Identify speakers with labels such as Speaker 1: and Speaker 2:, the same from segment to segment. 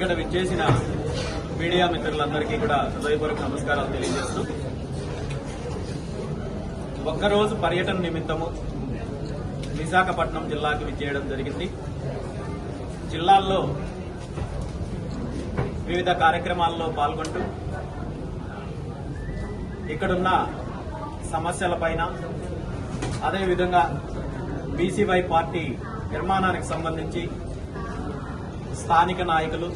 Speaker 1: ఇక్కడ విచ్చేసిన మీడియా మిత్రులందరికీ కూడా హృదయపూర్వక నమస్కారాలు తెలియజేస్తూ ఒక్కరోజు పర్యటన నిమిత్తము విశాఖపట్నం జిల్లాకి విచ్చేయడం జరిగింది. జిల్లాల్లో వివిధ కార్యక్రమాల్లో పాల్గొంటూ ఇక్కడున్న సమస్యలపైన అదేవిధంగా బీసీవై పార్టీ నిర్మాణానికి సంబంధించి స్థానిక నాయకులు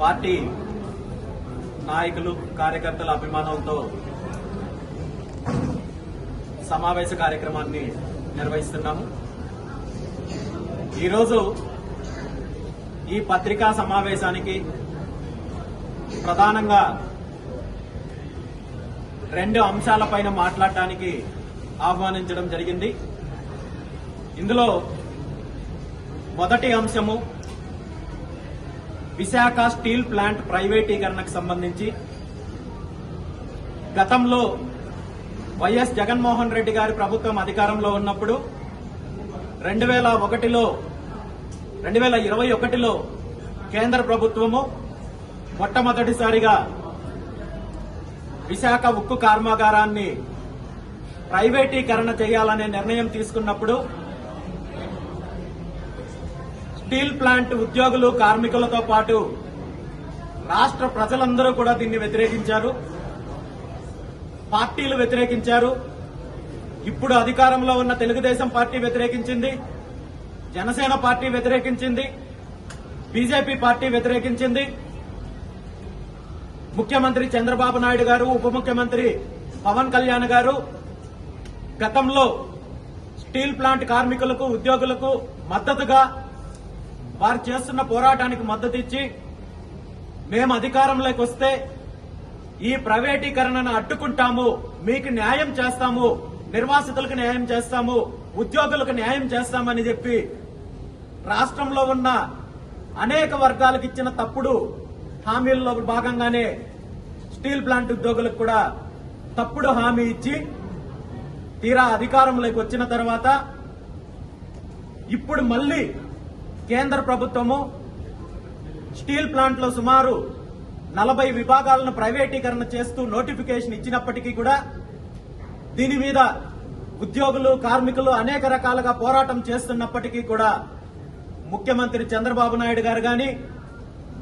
Speaker 1: పార్టీ నాయకులు కార్యకర్తల అభిమానంతో సమావేశ కార్యక్రమాన్ని నిర్వహిస్తున్నాము. ఈరోజు ఈ పత్రికా సమావేశానికి ప్రధానంగా రెండు అంశాలపైన మాట్లాడటానికి ఆహ్వానించడం జరిగింది. ఇందులో మొదటి అంశము విశాఖ స్టీల్ ప్లాంట్ ప్రైవేటీకరణకు సంబంధించి గతంలో వైఎస్ జగన్మోహన్ రెడ్డి గారి ప్రభుత్వం అధికారంలో ఉన్నప్పుడు రెండు వేల ఒకటిలో రెండు వేల ఇరవై ఒకటిలో కేంద్ర ప్రభుత్వము మొట్టమొదటిసారిగా విశాఖ ఉక్కు కర్మాగారాన్ని ప్రైవేటీకరణ చేయాలనే నిర్ణయం తీసుకున్నప్పుడు స్టీల్ ప్లాంట్ ఉద్యోగులు కార్మికులతో పాటు రాష్ట్ర ప్రజలందరూ కూడా దీన్ని వ్యతిరేకించారు. పార్టీలు వ్యతిరేకించారు. ఇప్పుడు అధికారంలో ఉన్న తెలుగుదేశం పార్టీ వ్యతిరేకించింది. జనసేన పార్టీ వ్యతిరేకించింది. బీజేపీ పార్టీ వ్యతిరేకించింది. ముఖ్యమంత్రి చంద్రబాబు నాయుడు గారు ఉప ముఖ్యమంత్రి పవన్ కళ్యాణ్ గారు గతంలో స్టీల్ ప్లాంట్ కార్మికులకు ఉద్యోగులకు మద్దతుగా వారు చేస్తున్న పోరాటానికి మద్దతు ఇచ్చి మేము అధికారంలోకి వస్తే ఈ ప్రైవేటీకరణను అడ్డుకుంటాము మీకు న్యాయం చేస్తాము నిర్వాసితులకు న్యాయం చేస్తాము ఉద్యోగులకు న్యాయం చేస్తామని చెప్పి రాష్ట్రంలో ఉన్న అనేక వర్గాలకు ఇచ్చిన తప్పుడు హామీల్లో భాగంగానే స్టీల్ ప్లాంట్ ఉద్యోగులకు కూడా తప్పుడు హామీ ఇచ్చి తీరా అధికారంలోకి వచ్చిన తర్వాత ఇప్పుడు మళ్ళీ కేంద్ర ప్రభుత్వము స్టీల్ ప్లాంట్లో సుమారు నలభై విభాగాలను ప్రైవేటీకరణ చేస్తూ నోటిఫికేషన్ ఇచ్చినప్పటికీ కూడా దీని మీద ఉద్యోగులు కార్మికులు అనేక రకాలుగా పోరాటం చేస్తున్నప్పటికీ కూడా ముఖ్యమంత్రి చంద్రబాబు నాయుడు గారు గాని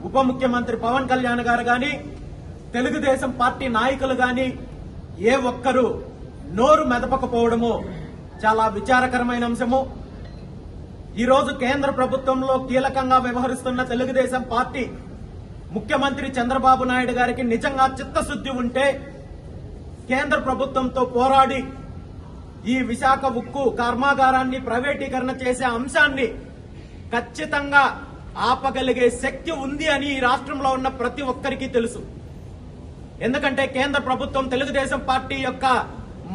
Speaker 1: ఉప ముఖ్యమంత్రి పవన్ కళ్యాణ్ గారు గాని తెలుగుదేశం పార్టీ నాయకులు గాని ఏ ఒక్కరూ నోరు మెదపకపోవడము చాలా విచారకరమైన అంశము. ఈరోజు కేంద్ర ప్రభుత్వంలో కీలకంగా వ్యవహరిస్తున్న తెలుగుదేశం పార్టీ ముఖ్యమంత్రి చంద్రబాబు నాయుడు గారికి నిజంగా చిత్తశుద్ది ఉంటే కేంద్ర ప్రభుత్వంతో పోరాడి ఈ విశాఖ ఉక్కు కర్మాగారాన్ని ప్రైవేటీకరణ చేసే అంశాన్ని ఖచ్చితంగా ఆపగలిగే శక్తి ఉంది అని ఈ రాష్ట్రంలో ఉన్న ప్రతి ఒక్కరికి తెలుసు. ఎందుకంటే కేంద్ర ప్రభుత్వం తెలుగుదేశం పార్టీ యొక్క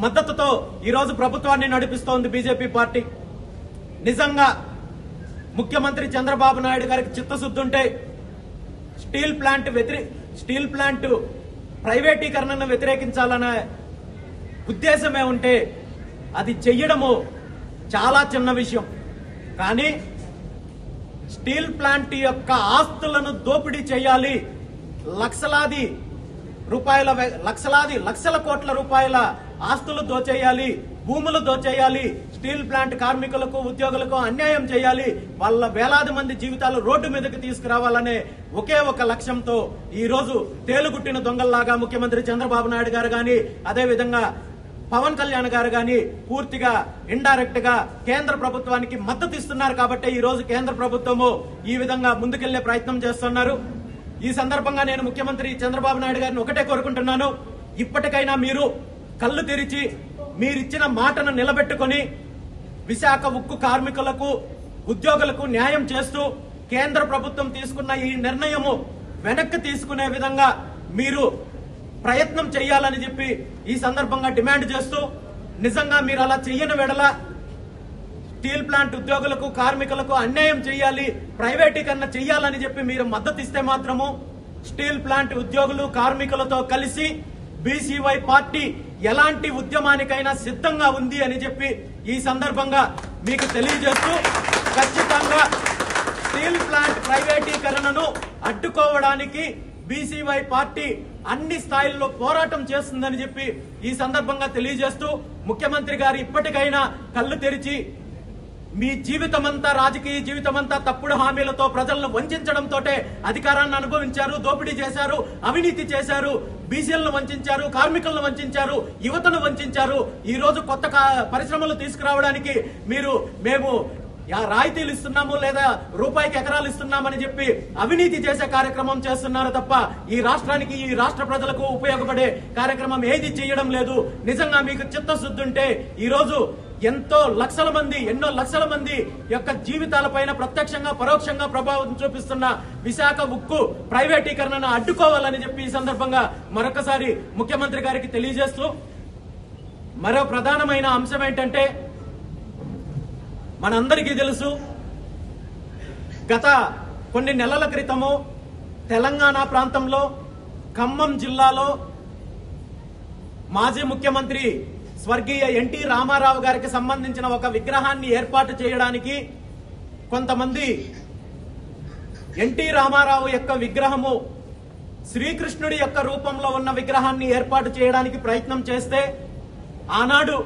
Speaker 1: మద్దతుతో ఈరోజు ప్రభుత్వాన్ని నడిపిస్తోంది బీజేపీ పార్టీ. నిజంగా ముఖ్యమంత్రి చంద్రబాబు నాయుడు గారికి చిత్తశుద్ధి ఉంటే స్టీల్ ప్లాంట్ వ్యతిరే స్టీల్ ప్లాంట్ ప్రైవేటీకరణను వ్యతిరేకించాలనే ఉద్దేశమే ఉంటే అది చెయ్యడము చాలా చిన్న విషయం. కానీ స్టీల్ ప్లాంట్ యొక్క ఆస్తులను దోపిడీ చేయాలి. లక్షలాది రూపాయల లక్షలాది లక్షల కోట్ల రూపాయల ఆస్తులు దోచేయాలి భూములు దోచేయాలి స్టీల్ ప్లాంట్ కార్మికులకు ఉద్యోగులకు అన్యాయం చేయాలి వాళ్ళ వేలాది మంది జీవితాలు రోడ్డు మీదకి తీసుకురావాలనే ఒకే ఒక లక్ష్యంతో ఈ రోజు తేలుగుట్టిన దొంగల్లాగా ముఖ్యమంత్రి చంద్రబాబు నాయుడు గారు కానీ అదేవిధంగా పవన్ కళ్యాణ్ గారు కానీ పూర్తిగా ఇండైరెక్ట్గా కేంద్ర ప్రభుత్వానికి మద్దతు ఇస్తున్నారు కాబట్టి ఈ రోజు కేంద్ర ప్రభుత్వము ఈ విధంగా ముందుకెళ్ళే ప్రయత్నం చేస్తున్నారు. ఈ సందర్భంగా నేను ముఖ్యమంత్రి చంద్రబాబు నాయుడు గారిని ఒకటే కోరుకుంటున్నాను. ఇప్పటికైనా మీరు కళ్ళు తెరిచి మీరిచ్చిన మాటను నిలబెట్టుకొని విశాఖ ఉక్కు కార్మికులకు ఉద్యోగులకు న్యాయం చేస్తూ కేంద్ర ప్రభుత్వం తీసుకున్న ఈ నిర్ణయము వెనక్కి తీసుకునే విధంగా మీరు ప్రయత్నం చేయాలని చెప్పి ఈ సందర్భంగా డిమాండ్ చేస్తూ నిజంగా మీరు అలా చెయ్యని వెడల స్టీల్ ప్లాంట్ ఉద్యోగులకు కార్మికులకు అన్యాయం చేయాలి ప్రైవేటీకరణ చేయాలని చెప్పి మీరు మద్దతు ఇస్తే మాత్రము స్టీల్ ప్లాంట్ ఉద్యోగులు కార్మికులతో కలిసి బీసీవై పార్టీ ఎలాంటి ఉద్యమానికైనా సిద్ధంగా ఉంది అని చెప్పి ఈ సందర్భంగా మీకు తెలియజేస్తూ ఖచ్చితంగా స్టీల్ ప్లాంట్ ప్రైవేటీకరణను అడ్డుకోవడానికి బీసీవై పార్టీ అన్ని స్థాయిల్లో పోరాటం చేస్తుందని చెప్పి ఈ సందర్భంగా తెలియజేస్తూ ముఖ్యమంత్రి గారు ఇప్పటికైనా కళ్ళు తెరిచి మీ జీవితమంతా రాజకీయ జీవితమంతా తప్పుడు హామీలతో ప్రజలను వంచడంతో అధికారాన్ని అనుభవించారు దోపిడీ చేశారు అవినీతి చేశారు బీసీలను వంచారు కార్మికులను వంచారు యువతను వంచారు. ఈ రోజు కొత్త కా- పరిశ్రమలు తీసుకురావడానికి మీరు మేము రాయితీలు ఇస్తున్నాము లేదా రూపాయికి ఎకరాలు ఇస్తున్నామని చెప్పి అవినీతి చేసే కార్యక్రమం చేస్తున్నారు తప్ప ఈ రాష్ట్రానికి ఈ రాష్ట్ర ప్రజలకు ఉపయోగపడే కార్యక్రమం ఏది చేయడం లేదు. నిజంగా మీకు చిత్తశుద్ధి ఉంటే ఈ రోజు ఎంతో లక్షల మంది ఎన్నో లక్షల మంది యొక్క జీవితాలపైన ప్రత్యక్షంగా పరోక్షంగా ప్రభావం చూపిస్తున్న విశాఖ ఉక్కు ప్రైవేటీకరణను అడ్డుకోవాలని చెప్పి ఈ సందర్భంగా మరొకసారి ముఖ్యమంత్రి గారికి తెలియజేస్తూ మరో ప్రధానమైన అంశం ఏంటంటే మనందరికీ తెలుసు గత కొన్ని నెలల క్రితము తెలంగాణ ప్రాంతంలో ఖమ్మం జిల్లాలో మాజీ ముఖ్యమంత్రి స్వర్గీయ ఎన్టీ రామారావు గారికి సంబంధించిన ఒక విగ్రహాన్ని ఏర్పాటు చేయడానికి కొంతమంది ఎన్టీ రామారావు యొక్క విగ్రహము శ్రీకృష్ణుడి యొక్క రూపంలో ఉన్న విగ్రహాన్ని ఏర్పాటు చేయడానికి ప్రయత్నం చేస్తే ఆనాడు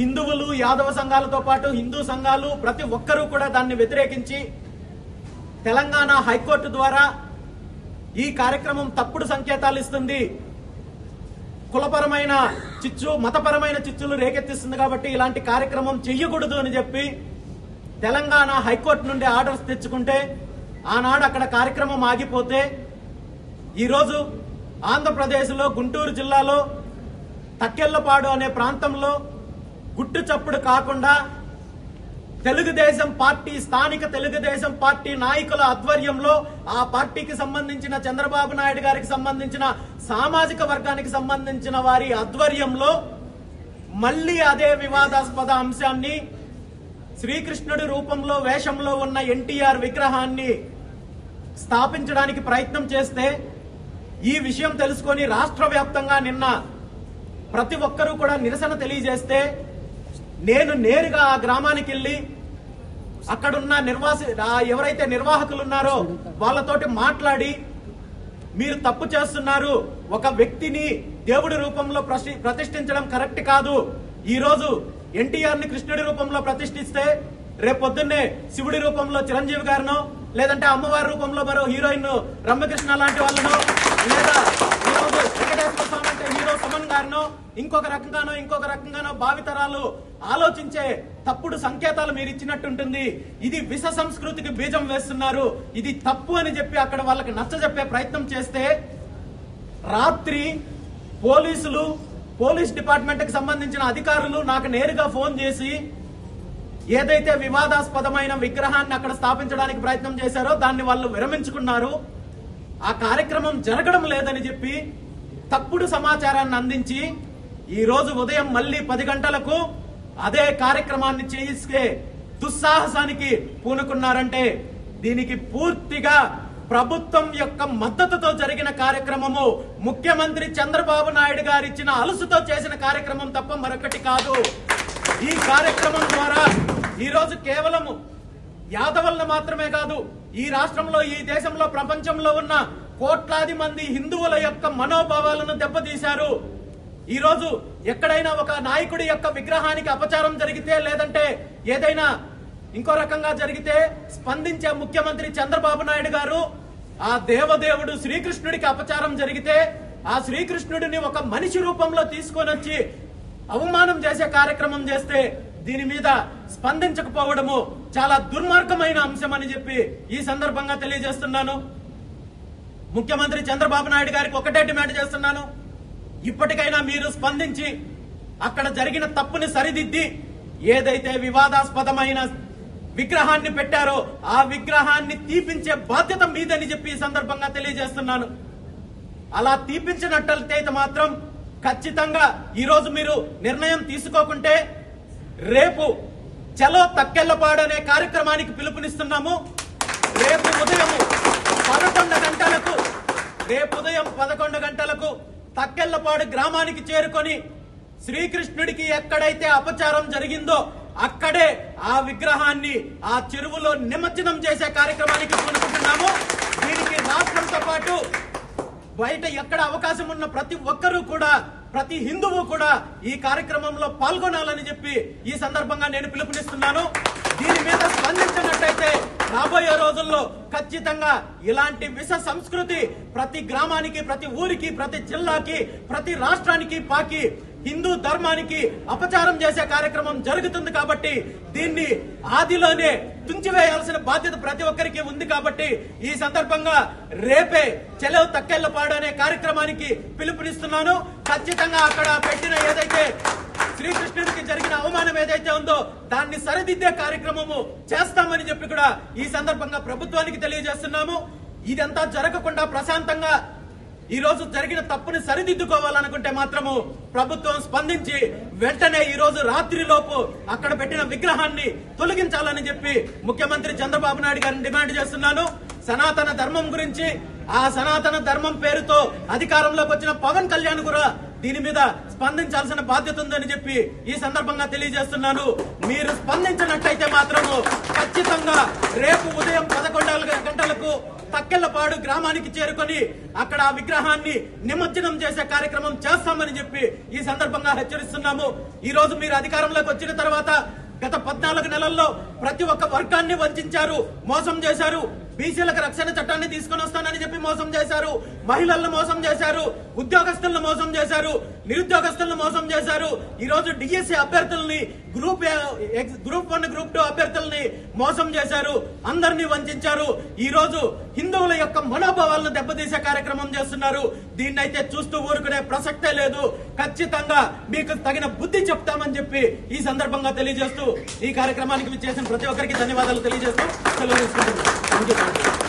Speaker 1: హిందువులు యాదవ సంఘాలతో పాటు హిందూ సంఘాలు ప్రతి ఒక్కరూ కూడా దాన్ని వ్యతిరేకించి తెలంగాణ హైకోర్టు ద్వారా ఈ కార్యక్రమం తప్పుడు సంకేతాలు ఇస్తుంది. కులపరమైన చిచ్చు మతపరమైన చిచ్చులు రేకెత్తిస్తుంది కాబట్టి ఇలాంటి కార్యక్రమం చెయ్యకూడదు అని చెప్పి తెలంగాణ హైకోర్టు నుండి ఆర్డర్స్ తెచ్చుకుంటే ఆనాడు అక్కడ కార్యక్రమం ఆగిపోతే ఈరోజు ఆంధ్రప్రదేశ్లో గుంటూరు జిల్లాలో తక్కెళ్ళపాడు అనే ప్రాంతంలో గుట్టు చప్పుడు కాకుండా తెలుగుదేశం పార్టీ స్థానిక తెలుగుదేశం పార్టీ నాయకుల ఆధ్వర్యంలో ఆ పార్టీకి సంబంధించిన చంద్రబాబు నాయుడు గారికి సంబంధించిన సామాజిక వర్గానికి సంబంధించిన వారి ఆధ్వర్యంలో మళ్ళీ అదే వివాదాస్పద అంశాన్ని శ్రీకృష్ణుడి రూపంలో వేషంలో ఉన్న ఎన్టీఆర్ విగ్రహాన్ని స్థాపించడానికి ప్రయత్నం చేస్తే ఈ విషయం తెలుసుకొని రాష్ట్ర వ్యాప్తంగా నిన్న ప్రతి ఒక్కరూ కూడా నిరసన తెలియజేస్తే నేను నేరుగా ఆ గ్రామానికి వెళ్ళి అక్కడున్న నిర్వాసి ఎవరైతే నిర్వాహకులు ఉన్నారో వాళ్ళతోటి మాట్లాడి మీరు తప్పు చేస్తున్నారు. ఒక వ్యక్తిని దేవుడి రూపంలో ప్రతిష్ఠించడం కరెక్ట్ కాదు. ఈ రోజు ఎన్టీఆర్ని కృష్ణుడి రూపంలో ప్రతిష్ఠిస్తే రేపొద్దున్నే శివుడి రూపంలో చిరంజీవి గారినో లేదంటే అమ్మవారి రూపంలో మరో హీరోయిన్ రమ్యకృష్ణ లాంటి వాళ్ళనో లేదా ఈరోజు వెంకటేశ్వర స్వామి అంటే ఇంకొక రకంగానో ఇంకొక రకంగానో భావితరాలు ఆలోచించే తప్పుడు సంకేతాలు మీరు ఇచ్చినట్టుంటుంది. ఇది విష సంస్కృతికి బీజం వేస్తున్నారు. ఇది తప్పు అని చెప్పి అక్కడ వాళ్ళకి నచ్చ చెప్పే ప్రయత్నం చేస్తే రాత్రి పోలీసులు పోలీస్ డిపార్ట్మెంట్కి సంబంధించిన అధికారులు నాకు నేరుగా ఫోన్ చేసి ఏదైతే వివాదాస్పదమైన విగ్రహాన్ని అక్కడ స్థాపించడానికి ప్రయత్నం చేశారో దాన్ని వాళ్ళు విరమించుకున్నారు. ఆ కార్యక్రమం జరగడం లేదని చెప్పి తప్పుడు సమాచారాన్ని అందించి ఈ రోజు ఉదయం మళ్ళీ పది గంటలకు అదే కార్యక్రమాన్ని చేయిస్తే దుస్సాహసానికి పూనుకున్నారంటే దీనికి పూర్తిగా ప్రభుత్వం యొక్క మద్దతుతో జరిగిన కార్యక్రమము ముఖ్యమంత్రి చంద్రబాబు నాయుడు గారు ఇచ్చిన అలసుతో చేసిన కార్యక్రమం తప్ప మరొకటి కాదు. ఈ కార్యక్రమం ద్వారా ఈరోజు కేవలము యాదవులను మాత్రమే కాదు ఈ రాష్ట్రంలో ఈ దేశంలో ప్రపంచంలో ఉన్న కోట్లాది మంది హిందువుల యొక్క మనోభావాలను దెబ్బతీశారు. ఈరోజు ఎక్కడైనా ఒక నాయకుడి యొక్క విగ్రహానికి అపచారం జరిగితే లేదంటే ఏదైనా ఇంకో రకంగా జరిగితే స్పందించే ముఖ్యమంత్రి చంద్రబాబు నాయుడు గారు ఆ దేవదేవుడు శ్రీకృష్ణుడికి అపచారం జరిగితే ఆ శ్రీకృష్ణుడిని ఒక మనిషి రూపంలో తీసుకొని వచ్చి అవమానం చేసే కార్యక్రమం చేస్తే దీని మీద స్పందించకపోవడము చాలా దుర్మార్గమైన అంశం అని చెప్పి ఈ సందర్భంగా తెలియజేస్తున్నాను. ముఖ్యమంత్రి చంద్రబాబు నాయుడు గారికి ఒకటే డిమాండ్ చేస్తున్నాను. ఇప్పటికైనా మీరు స్పందించి అక్కడ జరిగిన తప్పుని సరిదిద్ది ఏదైతే వివాదాస్పదమైన విగ్రహాన్ని పెట్టారో ఆ విగ్రహాన్ని తీపించే బాధ్యత మీదని చెప్పి ఈ సందర్భంగా తెలియజేస్తున్నాను. అలా తీపించినట్లయితే మాత్రం ఖచ్చితంగా ఈరోజు మీరు నిర్ణయం తీసుకోకుంటే రేపు చలో తక్కెళ్ళపాడు అనే కార్యక్రమానికి పిలుపునిస్తున్నాము. రేపు ఉదయం పదకొండు రేపు ఉదయం పదకొండు గంటలకు తక్కెళ్ళపాడు గ్రామానికి చేరుకొని శ్రీకృష్ణుడికి ఎక్కడైతే అపచారం జరిగిందో అక్కడే ఆ విగ్రహాన్ని ఆ చెరువులో నిమజ్జనం చేసే కార్యక్రమానికి పూనుకుంటున్నాము. దీనికి రాష్ట్ర బయట ఎక్కడ అవకాశం ఉన్న ప్రతి ఒక్కరూ కూడా ప్రతి హిందువు కూడా ఈ కార్యక్రమంలో పాల్గొనాలని చెప్పి ఈ సందర్భంగా నేను పిలుపునిస్తున్నాను. దీని మీద స్పందించినట్టయితే రాబోయే రోజుల్లో ఖచ్చితంగా ఇలాంటి విష సంస్కృతి ప్రతి గ్రామానికి ప్రతి ఊరికి ప్రతి జిల్లాకి ప్రతి రాష్ట్రానికి పాకి హిందూ ధర్మానికి అపచారం చేసే కార్యక్రమం జరుగుతుంది కాబట్టి దీన్ని ఆదిలోనే తుంచివేయాల్సిన బాధ్యత ప్రతి ఒక్కరికి ఉంది కాబట్టి ఈ సందర్భంగా రేపే చెలవు తక్కెళ్ళపాడు అనే కార్యక్రమానికి పిలుపునిస్తున్నాను. ఖచ్చితంగా అక్కడ పెట్టిన ఏదైతే శ్రీకృష్ణుడికి జరిగిన అవమానం ఏదైతే ఉందో దాన్ని సరిదిద్దే కార్యక్రమము చేస్తామని చెప్పి కూడా ఈ సందర్భంగా ప్రభుత్వానికి తెలియజేస్తున్నాము. ఇదంతా జరగకుండా ప్రశాంతంగా ఈ రోజు జరిగిన తప్పుని సరిదిద్దుకోవాలనుకుంటే మాత్రము ప్రభుత్వం స్పందించి వెంటనే ఈ రోజు రాత్రిలోపు అక్కడ పెట్టిన విగ్రహాన్ని తొలగించాలని చెప్పి ముఖ్యమంత్రి చంద్రబాబు నాయుడు గారిని డిమాండ్ చేస్తున్నాను. సనాతన ధర్మం గురించి ఆ సనాతన ధర్మం పేరుతో అధికారంలోకి వచ్చిన పవన్ కళ్యాణ్ కూడా దీని మీద స్పందించాల్సిన బాధ్యత ఉందని చెప్పి ఈ సందర్భంగా తెలియజేస్తున్నాను. మీరు స్పందించినట్టయితే మాత్రము ఖచ్చితంగా రేపు ఉదయం పదకొండు గంటలకు తక్కెళ్ళపాడు గ్రామానికి చేరుకొని అక్కడ ఆ విగ్రహాన్ని నిమజ్జనం చేసే కార్యక్రమం చేస్తామని చెప్పి ఈ సందర్భంగా హెచ్చరిస్తున్నాము. ఈ రోజు మీరు అధికారంలోకి వచ్చిన తర్వాత గత పద్నాలుగు నెలల్లో ప్రతి ఒక్క వర్గాన్ని వంచారు మోసం చేశారు బీసీలకు రక్షణ చట్టాన్ని తీసుకొని వస్తానని చెప్పి మోసం చేశారు. మహిళలను మోసం చేశారు. ఉద్యోగస్తులను మోసం చేశారు. నిరుద్యోగస్తులను మోసం చేశారు. ఈ రోజు డిఎస్సి అభ్యర్థుల్ని group group one group two అభ్యర్థుల్ని మోసం చేశారు. అందరినీ వంచారు. ఈ రోజు హిందువుల యొక్క మనోభావాలను దెబ్బతీసే కార్యక్రమం చేస్తున్నారు. దీన్నైతే చూస్తూ ఊరుకునే ప్రసక్తే లేదు. ఖచ్చితంగా మీకు తగిన బుద్ధి చెప్తామని చెప్పి ఈ సందర్భంగా తెలియజేస్తూ ఈ కార్యక్రమానికి చేసిన ప్రతి ఒక్కరికి ధన్యవాదాలు తెలియజేస్తూ సెలవు తీసుకుంటున్నాను